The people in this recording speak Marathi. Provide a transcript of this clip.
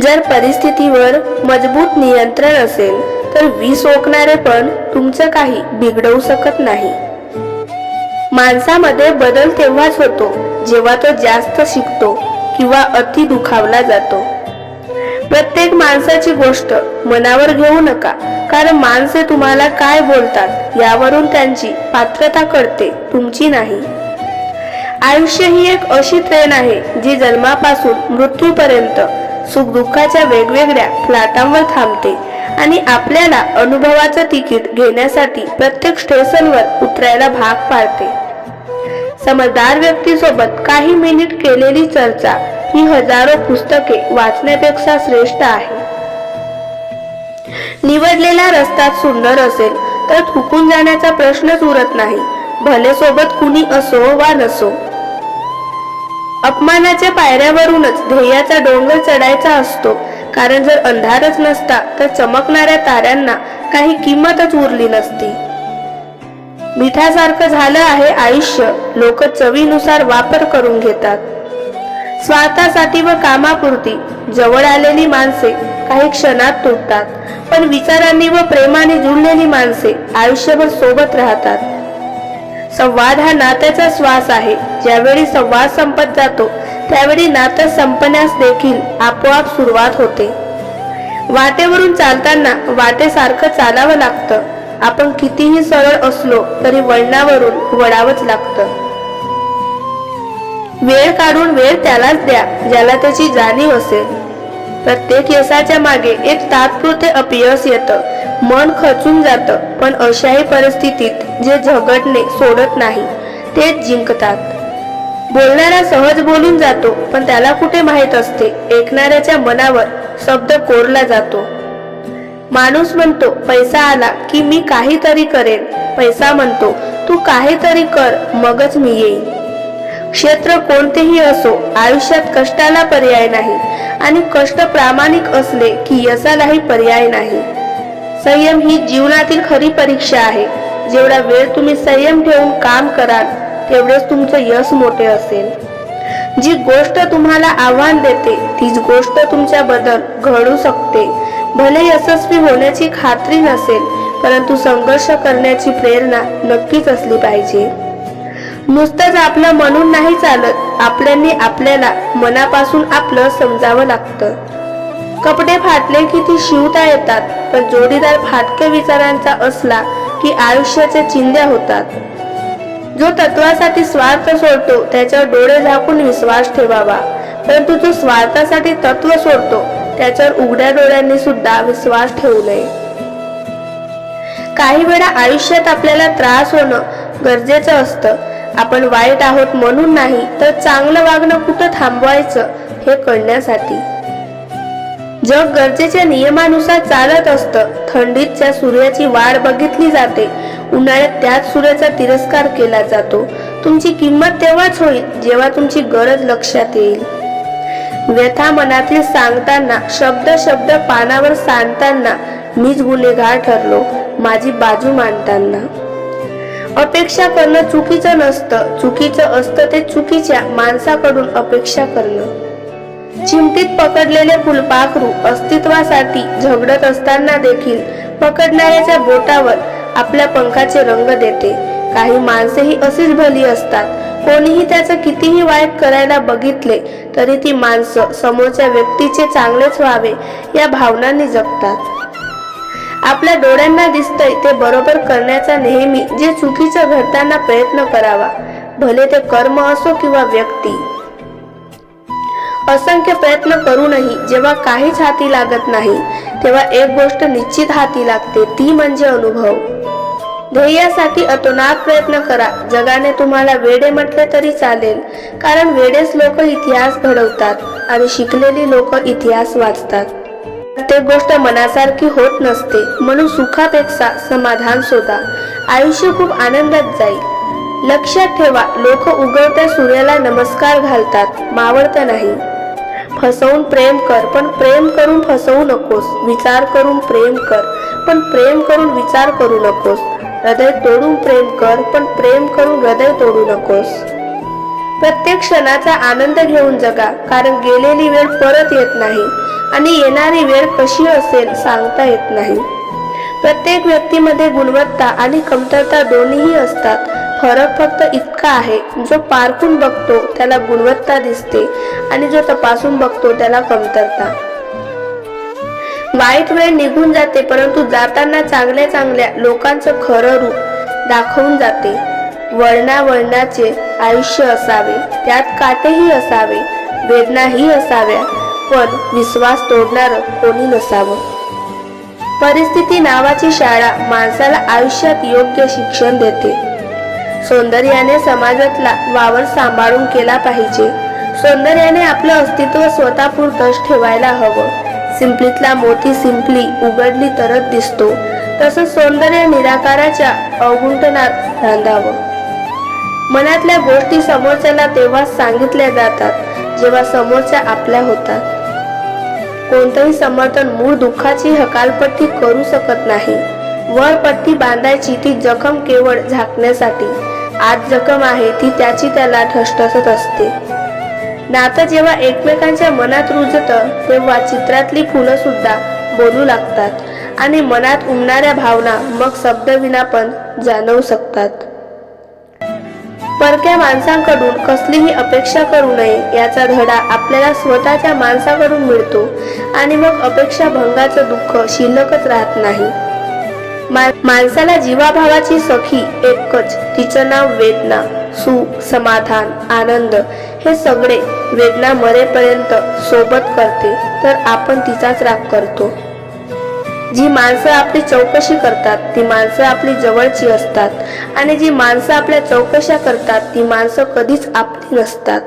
जर परिस्थितीवर मजबूत नियंत्रण असेल तर वीस ओकणारे पण तुमचं काही बिघडवू शकत नाही. माणसामध्ये बदल तेव्हाच होतो जेव्हा तो जास्त शिकतो किंवा अति दुखावला जातो. प्रत्येक माणसाची गोष्ट मनावर घेऊ नका कारण माणसे तुम्हाला काय बोलतात यावरून त्यांची पात्रता कळते तुमची नाही. आयुष्य ही एक अशी ट्रेन आहे जी जन्मापासून मृत्यूपर्यंत सुखदुःखाच्या वेगवेगळ्या फ्लॅटांवर थांबते आणि आपल्याला अनुभवाचं तिकीट घेण्यासाठी प्रत्येक स्टेशनवर उतरायला भाग पाडते. समजदार व्यक्तीसोबत काही मिनिट केलेली चर्चा ही हजारो पुस्तके वाचण्यापेक्षा श्रेष्ठ आहे. निवडलेला रस्ता सुंदर असेल तर थुकून जाण्याचा प्रश्नच उरत नाही. भले सोबत कुणी असो वा नसो अपमानाच्या पायऱ्यावरूनच ध्येयाचा डोंगर चढायचा असतो. कारण जर अंधारच नसता तर चमकणाऱ्या ताऱ्यांना काही किंमतच उरली नसती. मिठासारखं झालं आहे आयुष्य. लोक चवीनुसार वापर करून घेतात. स्वार्थासाठी व कामापुरती जवळ आलेली माणसे काही क्षणात तुटतात. पण विचारांनी व प्रेमाने जुळलेली माणसे आयुष्यभर सोबत राहतात. संवाद हा नात्याचा श्वास आहे. ज्यावेळी संवाद संपत जातो त्यावेळी नातं संपण्यास देखील आपोआप सुरुवात होते. वाटेवरून चालताना वाटेसारखं चालावं लागतं. आपण कितीही सरळ असलो तरी वळणावरून वळावंच लागतं. वेळ काढून वेळ त्यालाच द्या ज्याला त्याची जाणीव असेल. प्रत्येक यशाच्या मागे एक तात्पुरते अपयश येतं. मन खचून जातं पण अशाही परिस्थितीत जे झगडणे सोडत नाही तेच जिंकतात. बोलणारा सहज बोलून जातो पण त्याला कुठे माहीत असते? ऐकणाऱ्याच्या मनावर शब्द कोरला जातो. माणूस म्हणतो पैसा आला की मी काहीतरी करेन. पैसा म्हणतो तू काहीतरी कर मगच मी येईन. क्षेत्र कोणतेही असो आयुष्यात कष्टाला पर्याय नाही आणि कष्ट प्रामाणिक असले की यशालाही पर्याय नाही. संयम ही जीवनातील खरी परीक्षा आहे. जेवढा वेळ तुम्ही संयम ठेवून काम कराल तेवढेच तुमचं यश मोठे असेल. जी गोष्ट तुम्हाला आव्हान देते तीच गोष्ट तुमच्या बदल घडू शकते. भले यशस्वी होण्याची खात्री नसेल परंतु संघर्ष करण्याची प्रेरणा नक्कीच असली पाहिजे. नुसतंच आपलं म्हणून नाही चालत आपल्यानी आपल्याला मनापासून आपलं समजावं लागतं. कपडे फाटले की ती शिवता येतात पण जोडीदार फाटके विचारांचा असला की आयुष्याच्या चिंध्या होतात. जो तत्वासाठी स्वार्थ सोडतो त्याच्यावर डोळे झाकून विश्वास ठेवावा. परंतु जो स्वार्थासाठी तत्व सोडतो त्याच्यावर उघड्या डोळ्यांनी सुद्धा विश्वास ठेवू नये. काही वेळा आयुष्यात आपल्याला त्रास होणं गरजेचं असतं. आपण वाईट आहोत म्हणून नाही तर चांगलं वागणं कुठं थांबवायचं हे कळण्यासाठी. जग गरजेच्या नियमानुसार चालत असतं. थंडीतच्या सूर्याची वाढ बघितली जाते. उन्हाळ्यात त्याच सूर्याचा तिरस्कार केला जातो. तुमची किंमत तेव्हाच होईल जेव्हा तुमची गरज लक्षात येईल. व्यथा मनातील सांगताना शब्द शब्द पानावर सांडताना मीच गुन्हेगार ठरलो माझी बाजू मांडताना. अपेक्षा करणं चुकीचं नसतं. चुकीचं असतं ते चुकीच्या माणसाकडून अपेक्षा करणं. चिमटीत पकडलेले फुलपाखरू अस्तित्वासाठी झगडत असताना देखील पकडणाऱ्याच्या बोटावर आपल्या पंखाचे रंग देते. काही माणसेही अशीच भली असतात. कोणीही त्याचं कितीही वाईट करायला बघितले तरी ती माणसं समोरच्या व्यक्तीचे चांगलेच व्हावे या भावनांनी जगतात. आपल्या डोळ्यांना दिसतंय ते बरोबर करण्याचा नेहमी जे चुकीचं घडताना प्रयत्न करावा. भले ते कर्म असो किंवा व्यक्ती. असंख्य प्रयत्न करूनही जेव्हा काहीच हाती लागत नाही तेव्हा एक गोष्ट निश्चित हाती लागते ती म्हणजे अनुभव. ध्येयासाठी अतोनात प्रयत्न करा. जगाने तुम्हाला वेडे म्हटले तरी चालेल कारण वेडेच लोक इतिहास घडवतात आणि शिकलेली लोक इतिहास वाचतात. प्रत्येक गोष्ट मनासारखी होत नसते म्हणून सुखापेक्षा समाधान शोधा. आयुष्य खूप आनंदात जाईल. लक्षात ठेवा लोक उगवत्या सूर्याला नमस्कार घालतात मावळत नाही. फसवून प्रेम कर पण प्रेम करून फसवू नकोस. विचार करून प्रेम कर पण प्रेम करून विचार करू नकोस. हृदय तोडून प्रेम कर पण प्रेम करून हृदय तोडू नकोस. प्रत्येक क्षणाचा आनंद घेऊन जगा कारण गेलेली वेळ परत येत नाही आणि येणारी वेळ कशी असेल सांगता येत नाही. प्रत्येक व्यक्तीमध्ये गुणवत्ता आणि कमतरता दोन्हीही असतात. फरक फक्त इतका आहे जो पारखून बघतो त्याला गुणवत्ता दिसते आणि जो तपासून बघतो त्याला कमतरता. वाईट वेळ निघून जाते परंतु जाताना चांगल्या चांगल्या लोकांचं खरं रूप दाखवून जाते. वळणा वळणाचे आयुष्य असावे त्यात काटेही असावे वेदनाही असाव्या पण विश्वास तोडणार कोणी नसावं. परिस्थिती नावाची शाळा माणसाला आयुष्यात योग्य शिक्षण देते. सौंदर्याने समाजातला वावर सांभाळून केला पाहिजे. सौंदर्याने आपलं अस्तित्व स्वतःपुरतंच ठेवायला हवं. सिंपलीतला मोती सिंपली उघडली तरच दिसतो. तसंच सौंदर्य निराकाराच्या अवगुंठनात रांधावं मनातल्या गोष्टी समोरच्याला तेव्हा सांगितल्या जातात जेव्हा समोरच्या आपल्या होतात. कोणतंही समर्थन मूळ दुःखाची हकालपट्टी करू शकत नाही. वर पट्टी बांधायची ती जखम केवळ झाकण्यासाठी. आज जखम आहे ती त्याची त्याला ठसठसत असते. नातं जेव्हा एकमेकांच्या मनात रुजतं तेव्हा चित्रातली फुलं सुद्धा बोलू लागतात आणि मनात उमणाऱ्या भावना मग शब्दविना पण जाणवू शकतात. परक्या माणसांकडून कसलीही अपेक्षा करू नये याचा धडा आपल्याला स्वतःच्या माणसाकडून मिळतो आणि मग अपेक्षा भंगाचं दुःख शिल्लकच राहत नाही. माणसाला जीवाभावाची सखी एकच. तिचं नाव वेदना सुख समाधान आनंद. हे सगळे वेदना मरेपर्यंत सोबत करते तर आपण तिचाच राग करतो. जी माणसं आपली चौकशी करतात ती माणसं आपली जवळची असतात. आणि जी माणसं आपल्या चौकशा करतात ती माणसं कधीच आपली नसतात.